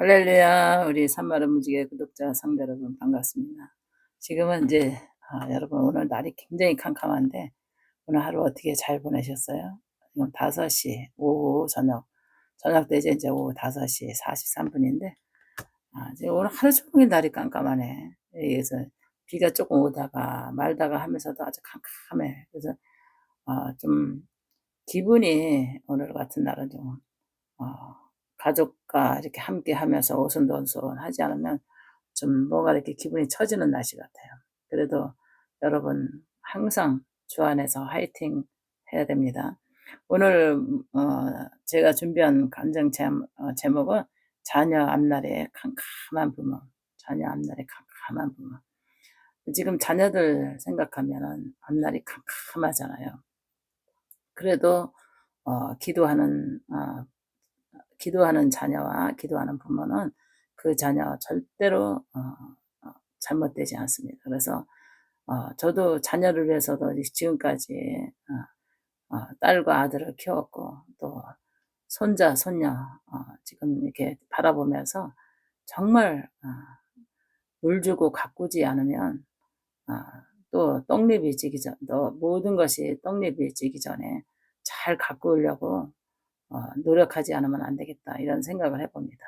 할렐루야, 우리 산마른 무지개 구독자 성도 여러분 반갑습니다. 지금은 이제 아, 여러분 오늘 날이 굉장히 캄캄한데 오늘 하루 어떻게 잘 보내셨어요? 지금 5시 오후 저녁 저녁 때죠 이제 오후 5시 43분인데 아, 지금 오늘 하루 종일 날이 깜깜하네. 그래서 비가 조금 오다가 말다가 하면서도 아주 캄캄해. 그래서 어, 좀 기분이 오늘 같은 날은 좀 어, 가족과 이렇게 함께 하면서 오손도손 하지 않으면 좀 뭔가 이렇게 기분이 처지는 날씨 같아요. 그래도 여러분 항상 주 안에서 화이팅 해야 됩니다. 오늘 어, 제가 준비한 제, 어, 제목은 자녀 앞날의 캄캄한 부모. 자녀 앞날의 캄캄한 부모. 지금 자녀들 생각하면 앞날이 캄캄하잖아요. 그래도 어, 기도하는 어, 기도하는 자녀와 기도하는 부모는 그 자녀 절대로 어, 어, 잘못되지 않습니다. 그래서 어, 저도 자녀를 위해서도 지금까지 어, 어, 딸과 아들을 키웠고 또 손자 손녀 어, 지금 이렇게 바라보면서 정말 어, 물 주고 가꾸지 않으면 어, 또 떡잎이 지기 전, 또 모든 것이 떡잎이 지기 전에 잘 가꾸려고 어, 노력하지 않으면 안 되겠다 이런 생각을 해봅니다.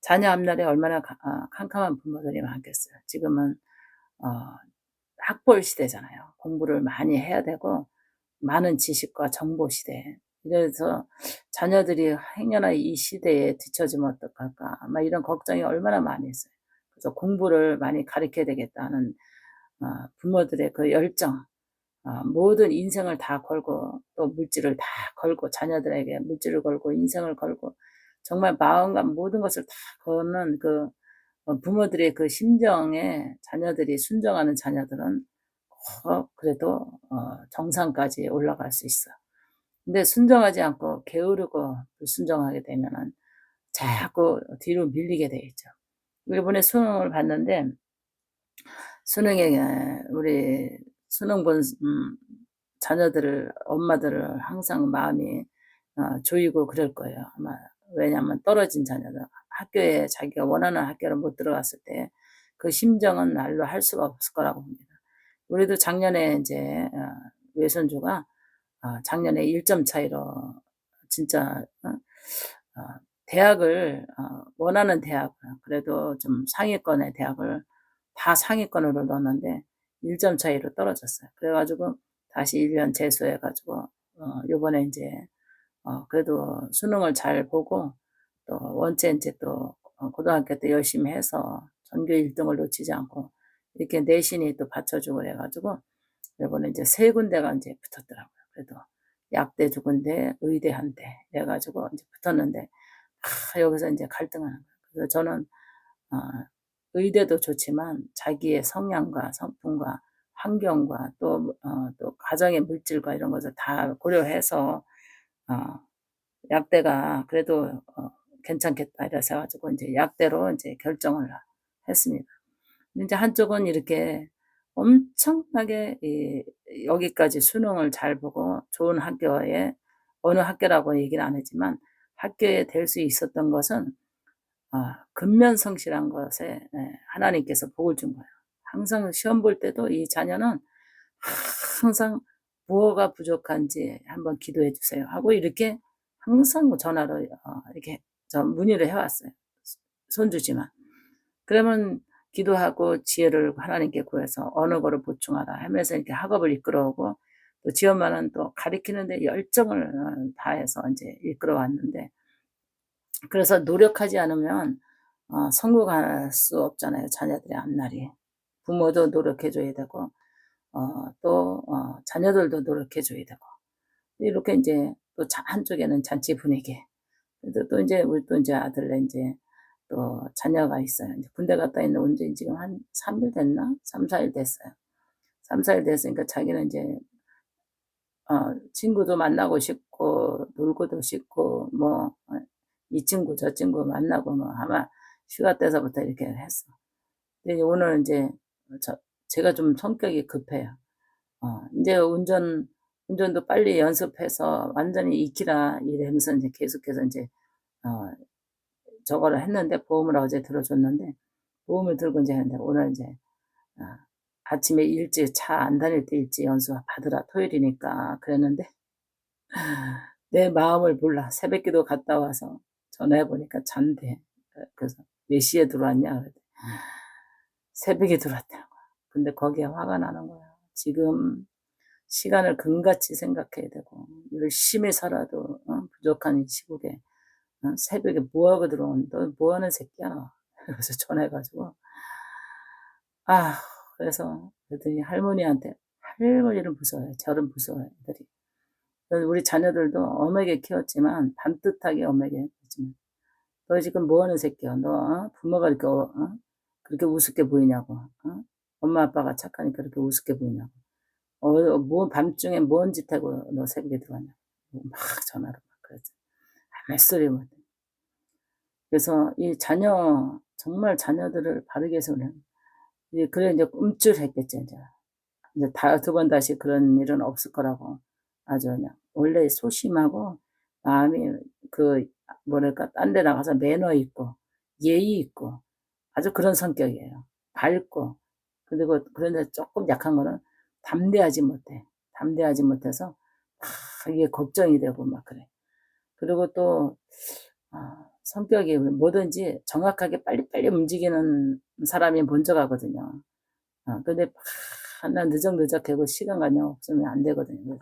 자녀 앞날에 얼마나 가, 어, 캄캄한 부모들이 많겠어요. 지금은 어, 학벌 시대잖아요. 공부를 많이 해야 되고 많은 지식과 정보 시대. 그래서 자녀들이 행여나 이 시대에 뒤처지면 어떡할까. 막 이런 걱정이 얼마나 많이 있어요. 그래서 공부를 많이 가르쳐야 되겠다는 어, 부모들의 그 열정, 어, 모든 인생을 다 걸고 또 물질을 다 걸고 자녀들에게 물질을 걸고 인생을 걸고 정말 마음과 모든 것을 다 거는 그 어, 부모들의 그 심정에 자녀들이 순정하는 자녀들은 어, 그래도 어, 정상까지 올라갈 수 있어. 근데 순정하지 않고 게으르고 불순정하게 되면은 자꾸 뒤로 밀리게 되겠죠. 이번에 수능을 봤는데 수능에 우리 수능 본 음, 자녀들을 엄마들을 항상 마음이 어, 조이고 그럴 거예요. 아마 왜냐하면 떨어진 자녀들 학교에 자기가 원하는 학교를 못 들어갔을 때 그 심정은 날로 할 수가 없을 거라고 봅니다. 우리도 작년에 이제 어, 외손주가 어, 작년에 1점 차이로 진짜 어, 어, 대학을 어, 원하는 대학 그래도 좀 상위권의 대학을 다 상위권으로 넣었는데 1점 차이로 떨어졌어요. 그래가지고 다시 1년 재수해가지고 어, 요번에 이제 어, 그래도 수능을 잘 보고 또 원체 이제 또 어, 고등학교 때 열심히 해서 전교 1등을 놓치지 않고 이렇게 내신이 또 받쳐주고 그래가지고 요번에 이제 세 군데가 이제 붙었더라고요. 그래도 약대 두 군데, 의대 한 대, 이래가지고 이제 붙었는데, 아, 여기서 이제 갈등하는 거예요. 그래서 저는, 어, 의대도 좋지만 자기의 성향과 성품과 환경과 또, 어, 또 가정의 물질과 이런 것을 다 고려해서, 어, 약대가 그래도, 어, 괜찮겠다. 이래서 가지고 이제 약대로 이제 결정을 했습니다. 이제 한쪽은 이렇게 엄청나게 이, 여기까지 수능을 잘 보고 좋은 학교에 어느 학교라고 얘기는 안 했지만 학교에 될 수 있었던 것은 아, 근면 성실한 것에 예, 하나님께서 복을 준 거예요. 항상 시험 볼 때도 이 자녀는 항상 무엇가 부족한지 한번 기도해 주세요 하고 이렇게 항상 전화로 어, 이렇게 저 문의를 해왔어요. 손주지만 그러면 기도하고 지혜를 하나님께 구해서 어느 거를 보충하라 하면서 이렇게 학업을 이끌어오고 또 지엄마는 또 가리키는데 열정을 어, 다해서 이제 이끌어 왔는데 그래서 노력하지 않으면 어, 성공할 수 없잖아요. 자녀들의 앞날이. 부모도 노력해줘야 되고, 어, 또, 어, 자녀들도 노력해줘야 되고. 이렇게 이제 또 한쪽에는 잔치 분위기. 또, 또 이제 우리 또 이제 아들네 이제 또 자녀가 있어요. 이제 군대 갔다 있는 온지 지금 한 3일 됐나? 3, 4일 됐어요. 3, 4일 됐으니까 자기는 이제 어, 친구도 만나고 싶고 놀고도 싶고 뭐 이 친구 저 친구 만나고 뭐 아마 휴가 때서부터 이렇게 했어. 근데 오늘 이제 저 제가 좀 성격이 급해요. 어, 이제 운전 운전도 빨리 연습해서 완전히 익히라 이러면서 이제 계속해서 이제 어, 저거를 했는데 보험을 어제 들어줬는데 보험을 들고 이제 했는데 오늘 이제 아, 아침에 일찍 차 안 다닐 때 일찍 연수 받으라 토요일이니까 그랬는데 내 마음을 몰라 새벽 기도 갔다 와서 전화해 보니까 잔대 그래서 몇 시에 들어왔냐 새벽에 들어왔다는 거야 근데 거기에 화가 나는 거야 지금 시간을 금같이 생각해야 되고 열심히 살아도 어? 부족한 이 시국에 어? 새벽에 뭐하고 들어온 너 뭐하는 새끼야 너 그래서 전화해가지고 아 그래서 그랬더니 할머니한테 할머니를 무서워해 저를 무서워해 애들이 우리 자녀들도 엄하게 키웠지만 반듯하게 엄하게 했지만 너 지금 뭐하는 새끼야 너 어? 부모가 이렇게 어? 어? 그렇게 우습게 보이냐고 어? 엄마 아빠가 착하니까 그렇게 우습게 보이냐고 어, 뭐 밤중에 뭔 짓 하고 너 새벽에 들어왔냐 막 전화로 막 그랬지 아, 몇소리 못 그래서 이 자녀 정말 자녀들을 바르게 해서는 이제 그래 이제 꿈틀했겠죠 이제 이제 다 두 번 다시 그런 일은 없을 거라고 아주 그냥 원래 소심하고 마음이 그 뭐랄까 딴 데 나가서 매너 있고 예의 있고 아주 그런 성격이에요. 밝고 그리고 그런데 조금 약한 거는 담대하지 못해. 담대하지 못해서 막 이게 걱정이 되고 막 그래. 그리고 또 아, 성격이 뭐든지 정확하게 빨리빨리 움직이는 사람이 먼저 가거든요. 어, 근데 나 느적느적하고 시간 관념 없으면 안 되거든요.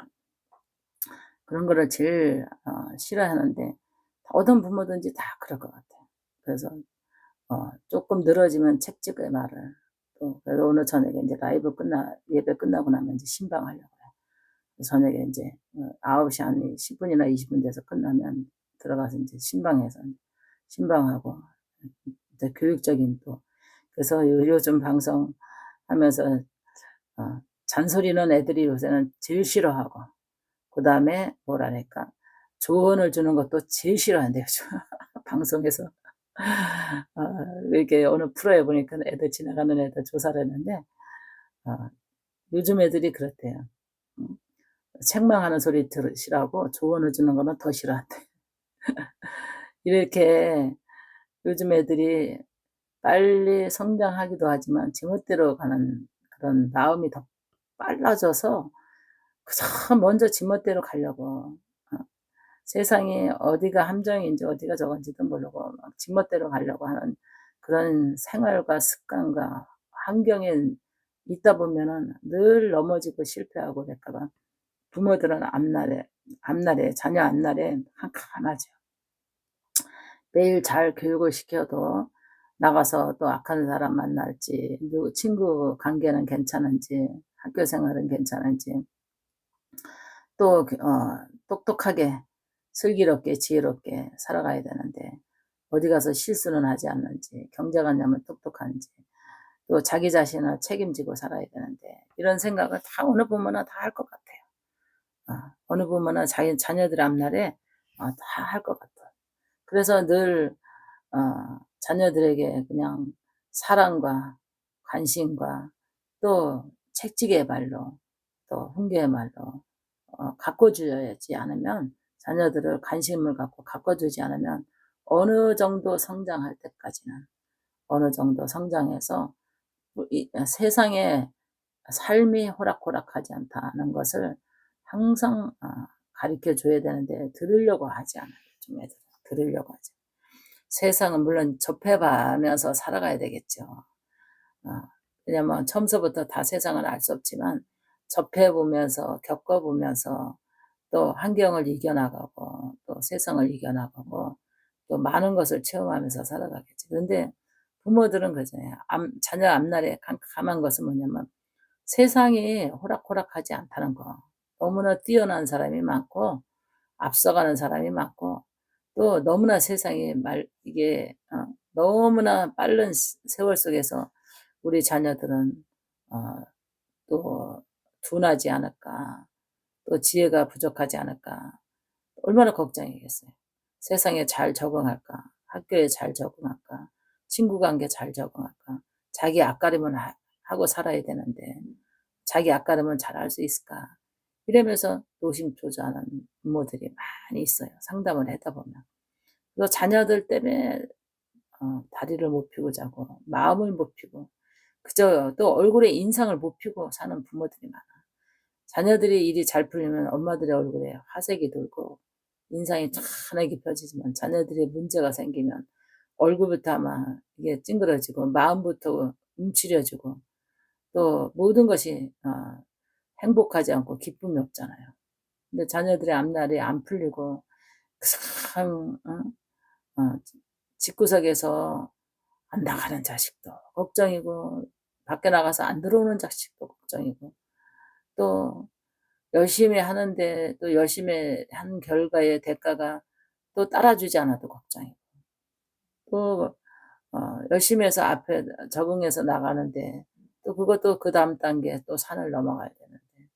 그런 거를 제일 어, 싫어하는데 어떤 부모든지 다 그럴 것 같아요. 그래서 어, 조금 늘어지면 책찍의 말을 또 그래서 오늘 저녁에 이제 라이브 끝나 예배 끝나고 나면 이제 신방하려고요. 저녁에 이제 9시 한 10분이나 20분 돼서 끝나면 들어가서 이제 신방에서 신방하고 이제 교육적인 또 그래서 요즘 방송 하면서 어, 잔소리는 애들이 요새는 제일 싫어하고 그 다음에 뭐라니까 조언을 주는 것도 제일 싫어한대요. 방송에서 어, 이렇게 어느 프로에 보니까 애들 지나가는 애들 조사를 했는데 어, 요즘 애들이 그렇대요. 음, 책망하는 소리 들으시라고 조언을 주는 거는 더 싫어한대. 이렇게 요즘 애들이 빨리 성장하기도 하지만 제멋대로 가는 그런 마음이 더 빨라져서 그저 먼저 지멋대로 가려고 어, 세상이 어디가 함정인지 어디가 저건지도 모르고 막 지멋대로 가려고 하는 그런 생활과 습관과 환경에 있다 보면은 늘 넘어지고 실패하고 그럴까봐 부모들은 앞날에 앞날에 자녀 앞날에 캄캄하죠. 매일 잘 교육을 시켜도 나가서 또 악한 사람 만날지, 친구 관계는 괜찮은지, 학교 생활은 괜찮은지, 또 어, 똑똑하게 슬기롭게 지혜롭게 살아가야 되는데 어디 가서 실수는 하지 않는지, 경제관념은 똑똑한지, 또 자기 자신을 책임지고 살아야 되는데 이런 생각을 다 어느 부모나 다 할 것 같아요. 어, 어느 부모나 자기 자녀들 앞날에 어, 다할 것 같아요. 그래서 늘 어, 자녀들에게 그냥 사랑과 관심과 또 책찍의 말로 또 훈계의 말로 어, 가꿔주지 않으면 자녀들을 관심을 갖고 가꿔주지 않으면 어느 정도 성장할 때까지는 어느 정도 성장해서 이 세상에 삶이 호락호락하지 않다는 것을 항상 어, 가르쳐 줘야 되는데 들으려고 하지 않아요. 좀 애들 들으려고 하죠. 세상은 물론 접해가면서 살아가야 되겠죠. 어, 왜냐면 처음서부터 다 세상을 알 수 없지만 접해보면서 겪어보면서 또 환경을 이겨나가고 또 세상을 이겨나가고 또 많은 것을 체험하면서 살아가겠지. 그런데 부모들은 그러잖아요. 자녀 앞날에 깜깜한 것은 뭐냐면 세상이 호락호락하지 않다는 거. 너무나 뛰어난 사람이 많고 앞서가는 사람이 많고 또 너무나 세상이 말 이게 어, 너무나 빠른 세월 속에서 우리 자녀들은 어, 또 둔하지 않을까 또 지혜가 부족하지 않을까 얼마나 걱정이겠어요. 세상에 잘 적응할까 학교에 잘 적응할까 친구 관계 잘 적응할까 자기 앞가림은 하고 살아야 되는데 자기 앞가림은 잘할 수 있을까 이러면서 노심초조하는 부모들이 많이 있어요. 상담을 하다 보면. 그래서 자녀들 때문에 어, 다리를 못 펴고 자고 마음을 못 펴고 그저 또 얼굴에 인상을 못 펴고 사는 부모들이 많아. 자녀들이 일이 잘 풀리면 엄마들의 얼굴에 화색이 돌고 인상이 환하게 펴지지만 자녀들이 문제가 생기면 얼굴부터 아마 이게 찡그러지고 마음부터 움츠려지고 또 모든 것이 어, 행복하지 않고 기쁨이 없잖아요. 근데 자녀들의 앞날이 안 풀리고 참 어? 어, 집구석에서 안 나가는 자식도 걱정이고 밖에 나가서 안 들어오는 자식도 걱정이고 또 열심히 하는데 또 열심히 한 결과의 대가가 또 따라주지 않아도 걱정이고 또 어, 열심히 해서 앞에 적응해서 나가는데 또 그것도 그 다음 단계 또 산을 넘어가야 되는데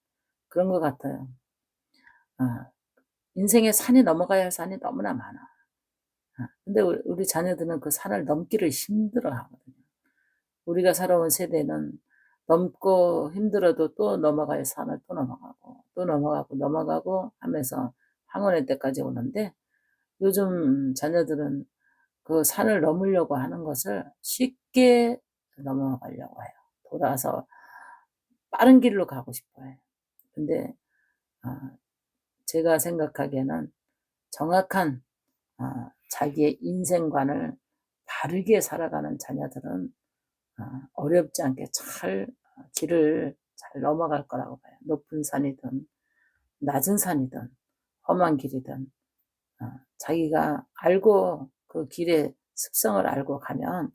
그런 것 같아요. 어, 인생에 산이 넘어가야 할 산이 너무나 많아. 어, 근데 우리, 우리 자녀들은 그 산을 넘기를 힘들어 하거든요. 우리가 살아온 세대는 넘고 힘들어도 또 넘어갈 산을 또 넘어가고 또 넘어가고 넘어가고 하면서 황혼의 때까지 오는데 요즘 자녀들은 그 산을 넘으려고 하는 것을 쉽게 넘어가려고 해요. 돌아서 빠른 길로 가고 싶어요. 근데 어, 제가 생각하기에는 정확한 어, 자기의 인생관을 바르게 살아가는 자녀들은 어, 어렵지 않게 잘 길을 잘 넘어갈 거라고 봐요. 높은 산이든 낮은 산이든 험한 길이든 자기가 알고 그 길의 습성을 알고 가면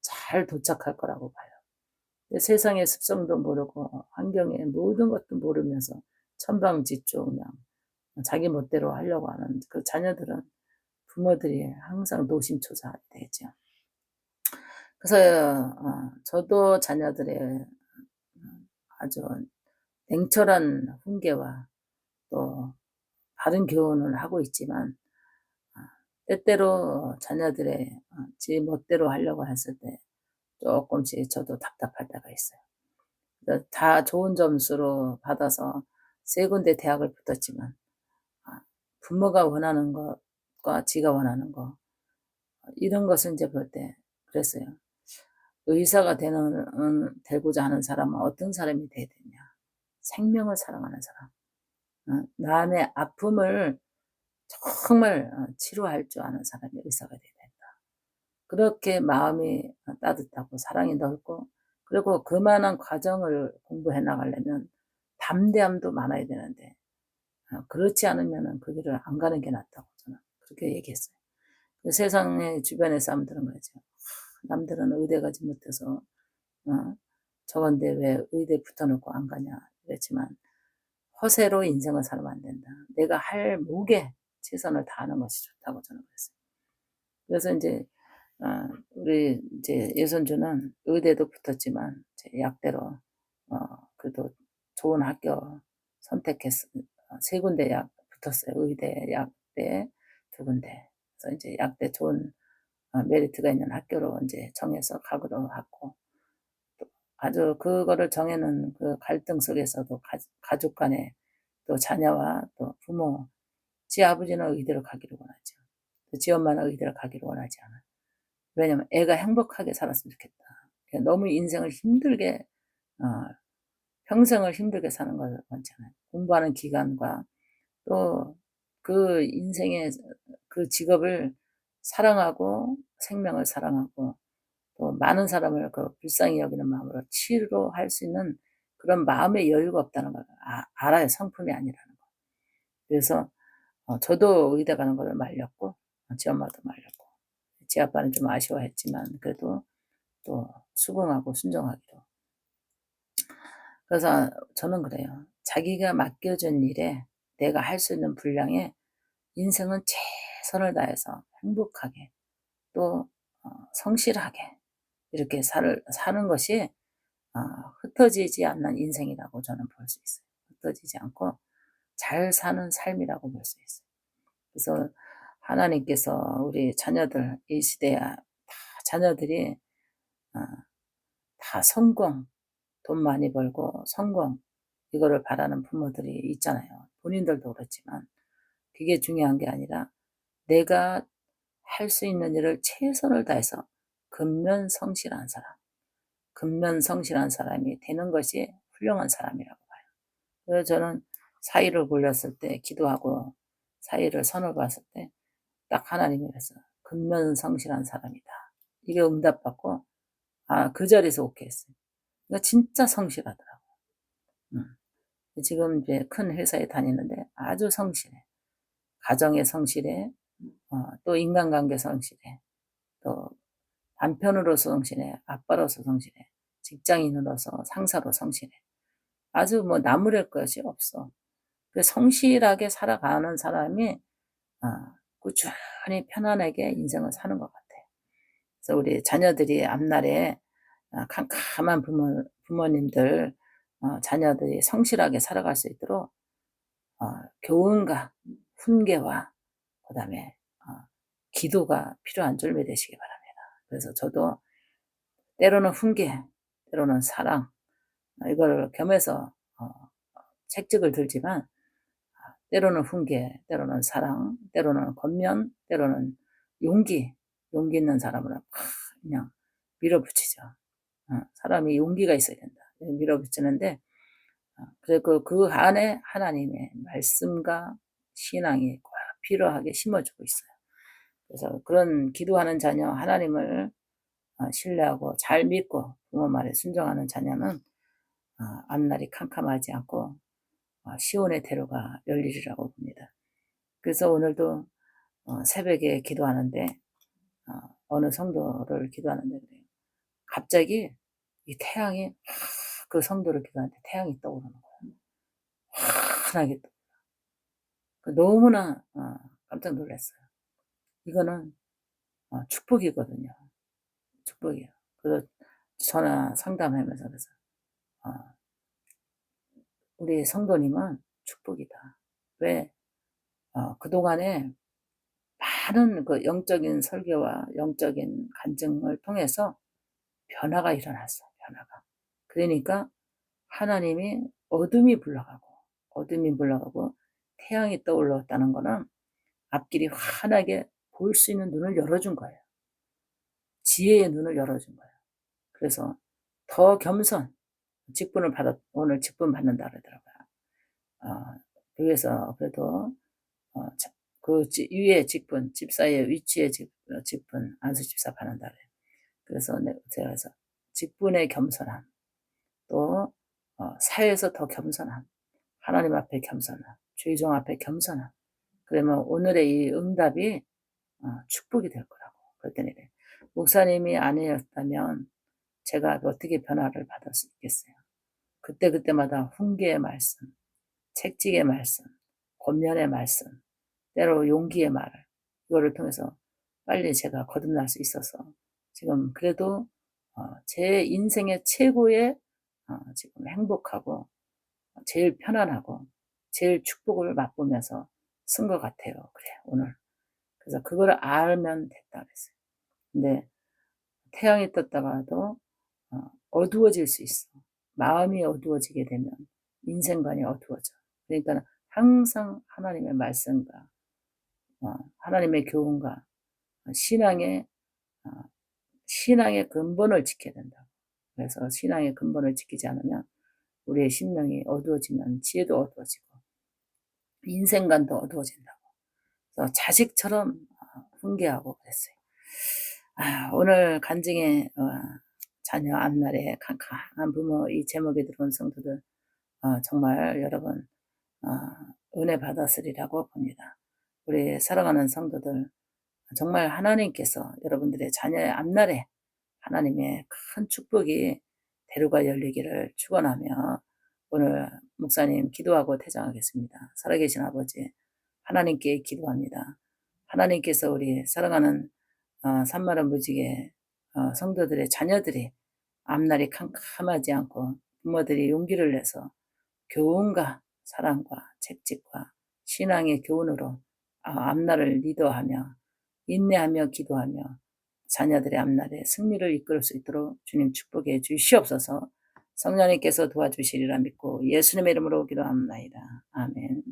잘 도착할 거라고 봐요. 세상의 습성도 모르고 환경의 모든 것도 모르면서 천방지축 그냥 자기 멋대로 하려고 하는 그 자녀들은 부모들이 항상 노심초사 되죠. 그래서 어, 저도 자녀들의 아주 냉철한 훈계와 또 바른 교훈을 하고 있지만 때때로 자녀들의 어, 지 멋대로 하려고 했을 때 조금씩 저도 답답할 때가 있어요. 다 좋은 점수로 받아서 세 군데 대학을 붙었지만 아, 부모가 원하는 것과 지가 원하는 것 이런 것을 이제 볼 때 그랬어요. 의사가 되는 되고자 하는 사람은 어떤 사람이 돼야 되냐? 생명을 사랑하는 사람. 어, 남의 아픔을 정말 어, 치료할 줄 아는 사람이 의사가 돼야 된다. 그렇게 마음이 따뜻하고 사랑이 넓고 그리고 그만한 과정을 공부해 나가려면 담대함도 많아야 되는데 어, 그렇지 않으면 그 길을 안 가는 게 낫다고 저는 그렇게 얘기했어요. 그 세상의 주변의 사람들은 그러죠. 남들은 의대 가지 못해서 어, 저건데 왜 의대 붙어놓고 안 가냐 그랬지만 허세로 인생을 살면 안 된다. 내가 할 목에 최선을 다하는 것이 좋다고 저는 그랬어요. 그래서 이제 어, 우리 이제 예선주는 의대도 붙었지만 약대로 어, 그래도 좋은 학교 선택했어 세 군데 약 붙었어요. 의대, 약대 두 군데. 그래서 이제 약대 좋은 어, 메리트가 있는 학교로 이제 정해서 가기로 하고 아주 그거를 정해놓은 그 갈등 속에서도 가, 족 간에 또 자녀와 또 부모 지 아버지는 의대로 가기를 원하죠. 지 엄마는 의대로 가기를 원하지 않아요. 왜냐면 애가 행복하게 살았으면 좋겠다. 너무 인생을 힘들게 어, 평생을 힘들게 사는 걸 원잖아요. 공부하는 기간과 또 그 인생의 그 직업을 사랑하고 생명을 사랑하고 또 많은 사람을 그 불쌍히 여기는 마음으로 치료할 수 있는 그런 마음의 여유가 없다는 걸 아, 알아요. 성품이 아니라는 거. 그래서 어, 저도 의대 가는 걸 말렸고 지 엄마도 말렸고 지 아빠는 좀 아쉬워했지만 그래도 또 수긍하고 순종하기로 그래서 저는 그래요 자기가 맡겨준 일에 내가 할 수 있는 분량에 인생은 최선을 다해서 행복하게 또 어, 성실하게 이렇게 살, 사는 것이 어, 흩어지지 않는 인생이라고 저는 볼 수 있어요. 흩어지지 않고 잘 사는 삶이라고 볼 수 있어요. 그래서 하나님께서 우리 자녀들 이 시대에 다 자녀들이 어, 다 성공, 돈 많이 벌고 성공 이거를 바라는 부모들이 있잖아요. 본인들도 그렇지만 그게 중요한 게 아니라 내가 할 수 있는 일을 최선을 다해서 근면 성실한 사람, 근면 성실한 사람이 되는 것이 훌륭한 사람이라고 봐요. 그래서 저는 사의를 골렸을 때 기도하고 사의를 선을 봤을 때 딱 하나님이 그랬어요. 근면 성실한 사람이다. 이게 응답받고 아 그 자리에서 오케이 했어요. 그러니까 진짜 성실하더라고. 음. 지금 이제 큰 회사에 다니는데 아주 성실해. 가정에 성실해. 어, 또 인간관계 성실해. 또 남편으로서 성실해. 아빠로서 성실해. 직장인으로서 상사로 성실해. 아주 뭐 나무랄 것이 없어. 그 성실하게 살아가는 사람이 어, 꾸준히 편안하게 인생을 사는 것 같아요. 그래서 우리 자녀들이 앞날에 어, 캄캄한 부모, 부모님들 어, 자녀들이 성실하게 살아갈 수 있도록 어, 교훈과 훈계와 그 다음에 어, 기도가 필요한 줄매 되시기 바랍니다. 그래서 저도 때로는 훈계, 때로는 사랑 어, 이걸 겸해서 어, 책찍을 들지만 아, 때로는 훈계, 때로는 사랑, 때로는 권면, 때로는 용기, 용기 있는 사람으로 그냥 밀어붙이죠. 어, 사람이 용기가 있어야 된다. 밀어붙이는데 어, 그래서 그, 그 안에 하나님의 말씀과 신앙이 꼭 필요하게 심어주고 있어요. 그래서 그런 기도하는 자녀 하나님을 어, 신뢰하고 잘 믿고 부모 말에 순종하는 자녀는 앞날이 캄캄하지 않고 시온의 대로가 열리리라고 봅니다. 그래서 오늘도 새벽에 기도하는데 어느 성도를 기도하는데. 갑자기 이 태양이 그 성도를 기도하는데 태양이 떠오르는 거예요. 환하게 떠. 그 너무나 어, 깜짝 놀랐어요. 이거는 어, 축복이거든요. 축복이에요. 그래서 전화 상담하면서 그래서 어, 우리 성도님은 축복이다. 왜? 그동안에 많은 그 영적인 설교와 영적인 간증을 통해서 변화가 일어났어, 변화가. 그러니까 하나님이 어둠이 불러가고, 어둠이 불러가고, 태양이 떠올랐다는 거는 앞길이 환하게 볼 수 있는 눈을 열어준 거예요. 지혜의 눈을 열어준 거예요. 그래서 더 겸손, 직분을 받았, 오늘 직분 받는다 그러더라고요. 어, 그래서 그래도, 어, 그 위에 직분, 집사의 위치의 직, 어, 직분, 안수집사 받는다 그래요. 그래서 제가 그래서 직분의 겸손함, 또 어, 사회에서 더 겸손함, 하나님 앞에 겸손함, 죄종 앞에 겸손함. 그러면 오늘의 이 응답이 어, 축복이 될 거라고. 그랬더니 목사님이 아니었다면 제가 어떻게 변화를 받을 수 있겠어요? 그때 그때마다 훈계의 말씀, 책직의 말씀, 권면의 말씀, 때로 용기의 말을 이거를 통해서 빨리 제가 거듭날 수 있어서 지금 그래도 어, 제 인생의 최고의 어, 지금 행복하고 제일 편안하고 제일 축복을 맛보면서 쓴 것 같아요. 그래 오늘 그래서 그걸 알면 됐다 그랬어요. 근데 태양이 떴다가도 어, 어두워질 수 있어. 마음이 어두워지게 되면 인생관이 어두워져. 그러니까 항상 하나님의 말씀과 하나님의 교훈과 신앙의 신앙의 근본을 지켜야 된다. 그래서 신앙의 근본을 지키지 않으면 우리의 심령이 어두워지면 지혜도 어두워지고 인생관도 어두워진다고. 그래서 자식처럼 훈계하고 그랬어요. 아, 오늘 간증의 어, 자녀 앞날에 캄캄한 부모 이 제목에 들어온 성도들 어, 정말 여러분 어, 은혜 받았으리라고 봅니다. 우리 살아가는 성도들 정말 하나님께서 여러분들의 자녀의 앞날에 하나님의 큰 축복이 대로가 열리기를 축원하며 오늘 목사님 기도하고 퇴장하겠습니다. 살아계신 아버지 하나님께 기도합니다. 하나님께서 우리 살아가는 어, 산마른 무지개 어, 성도들의 자녀들이 앞날이 캄캄하지 않고 부모들이 용기를 내서 교훈과 사랑과 책찍과 신앙의 교훈으로 어, 앞날을 리더하며 인내하며 기도하며 자녀들의 앞날에 승리를 이끌 수 있도록 주님 축복해 주시옵소서 성령님께서 도와주시리라 믿고 예수님의 이름으로 기도합니다. 아멘.